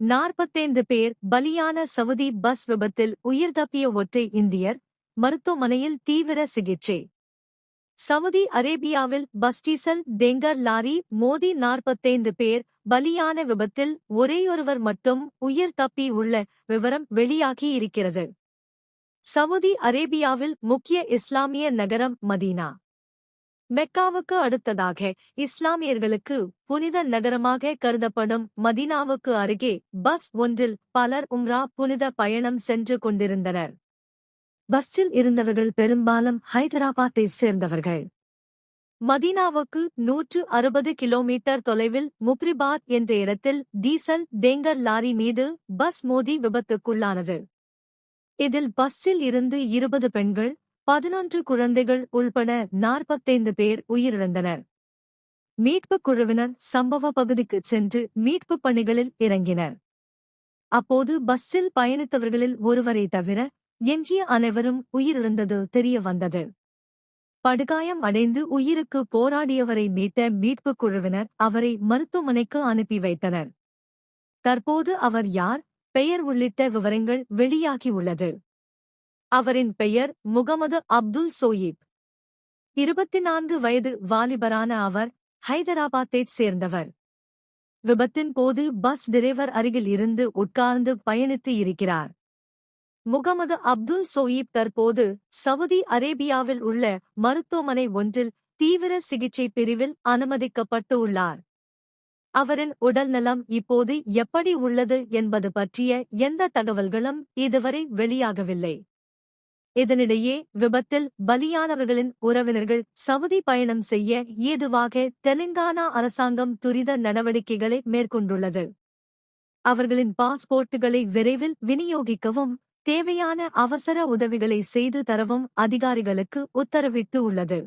நாற்பத்தைந்து பேர் பலியான சவுதி பஸ் விபத்தில் உயிர் தப்பிய ஒற்றை இந்தியர் மருத்துவமனையில் தீவிர சிகிச்சை. சவுதி அரேபியாவில் பஸ் டீசல் டெங்கர் லாரி மோதி நாற்பத்தைந்து பேர் பலியான விபத்தில் ஒரேயொருவர் மட்டும் உயிர் தப்பி உள்ள விவரம் வெளியாகி இருக்கிறது. சவுதி அரேபியாவில் முக்கிய இஸ்லாமிய நகரம் மதீனா. மெக்காவுக்கு அடுத்ததாக இஸ்லாமியர்களுக்கு புனித நகரமாக கருதப்படும் மதீனாவுக்கு அருகே பஸ் ஒன்றில் பலர் உம்ரா புனித பயணம் சென்று கொண்டிருந்தனர். பஸ்ஸில் இருந்தவர்கள் பெரும்பாலும் ஹைதராபாத்தை சேர்ந்தவர்கள். மதீனாவுக்கு நூற்று அறுபது கிலோமீட்டர் தொலைவில் முப்ரிபாத் என்ற இடத்தில் டீசல் டேங்கர் லாரி மீது பஸ் மோதி விபத்துக்குள்ளானது. இதில் பஸ்ஸில் இருந்து இருபது பெண்கள் பதினொன்று குழந்தைகள் உள்பட நாற்பத்தைந்து பேர் உயிரிழந்தனர். மீட்புக் குழுவினர் சம்பவ பகுதிக்குச் சென்று மீட்புப் பணிகளில் இறங்கினர். அப்போது பஸ்ஸில் பயணித்தவர்களில் ஒருவரை தவிர எஞ்சிய அனைவரும் உயிரிழந்தது தெரிய வந்தது படுகாயம் அடைந்து உயிருக்கு போராடியவரை மீட்ட மீட்புக் குழுவினர் அவரை மருத்துவமனைக்கு அனுப்பி வைத்தனர். தற்போது அவர் யார்? பெயர் உள்ளிட்ட விவரங்கள் வெளியாகியுள்ளது அவரின் பெயர் முகமது அப்துல் சோயிப். இருபத்தி நான்கு வயது வாலிபரான அவர் ஹைதராபாத்தைச் சேர்ந்தவர். விபத்தின் போது பஸ் டிரைவர் அருகில் இருந்து உட்கார்ந்து பயணித்து இருக்கிறார். முகமது அப்துல் சோயிப் தற்போது சவுதி அரேபியாவில் உள்ள மருத்துவமனை ஒன்றில் தீவிர சிகிச்சை பிரிவில் அனுமதிக்கப்பட்டு உள்ளார். அவரின் உடல்நலம் இப்போது எப்படி உள்ளது என்பது பற்றிய எந்த தகவல்களும் இதுவரை வெளியாகவில்லை. இதனிடையே விபத்தில் பலியானவர்களின் உறவினர்கள் சவுதி பயணம் செய்ய ஏதுவாக தெலுங்கானா அரசாங்கம் துரித நடவடிக்கைகளை மேற்கொண்டுள்ளது. அவர்களின் பாஸ்போர்ட்டுகளை விரைவில் விநியோகிக்கவும் தேவையான அவசர உதவிகளை செய்து தரவும் அதிகாரிகளுக்கு உத்தரவிட்டு உள்ளது.